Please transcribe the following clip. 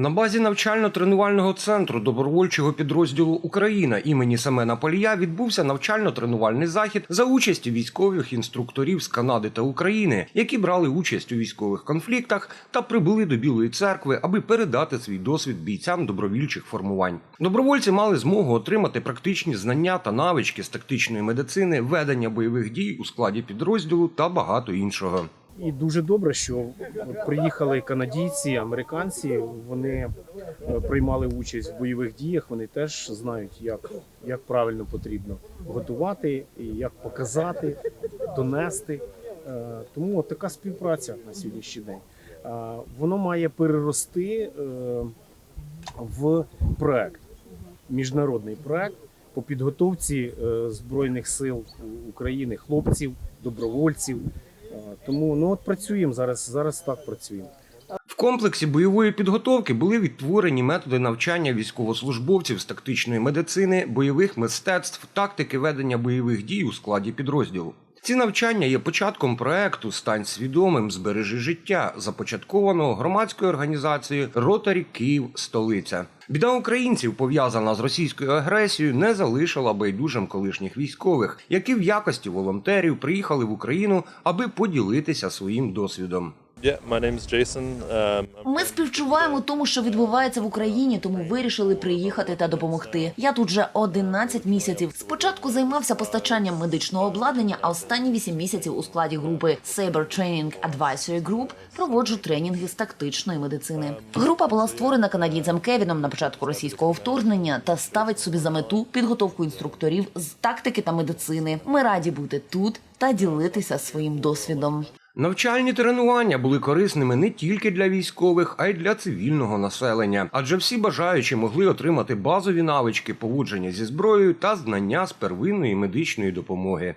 На базі навчально-тренувального центру добровольчого підрозділу Україна імені Семена Полія відбувся навчально-тренувальний захід за участю військових інструкторів з Канади та України, які брали участь у військових конфліктах та прибули до Білої церкви, аби передати свій досвід бійцям добровільчих формувань. Добровольці мали змогу отримати практичні знання та навички з тактичної медицини, ведення бойових дій у складі підрозділу та багато іншого. І дуже добре, що приїхали канадійці, американці. Вони е, приймали участь в бойових діях. Вони теж знають, як, як правильно потрібно готувати, і як показати, донести. Е, Тому така співпраця на сьогоднішній день. Е, Воно має перерости в проект, міжнародний проект по підготовці збройних сил України, хлопців, добровольців. Тому ну от працюємо зараз. Зараз так працюємо. В комплексі бойової підготовки були відтворені методи навчання військовослужбовців з тактичної медицини, бойових мистецтв, тактики ведення бойових дій у складі підрозділу. Ці навчання є початком проекту Стань свідомим, збережи життя, започаткованого громадською організацією Ротарі Київ Столиця. Біда українців, пов'язана з російською агресією, не залишила байдужим колишніх військових, які в якості волонтерів приїхали в Україну, аби поділитися своїм досвідом. Um, Ми співчуваємо тому, що відбувається в Україні, тому вирішили приїхати та допомогти. Я тут вже 11 місяців. Спочатку займався постачанням медичного обладнання, а останні 8 місяців у складі групи Saber Training Advisory Group проводжу тренінги з тактичної медицини. Група була створена канадійцем Кевіном на початку російського вторгнення та ставить собі за мету підготовку інструкторів з тактики та медицини. Ми раді бути тут та ділитися своїм досвідом. Навчальні тренування були корисними не тільки для військових, а й для цивільного населення, адже всі бажаючі могли отримати базові навички поводження зі зброєю та знання з первинної медичної допомоги.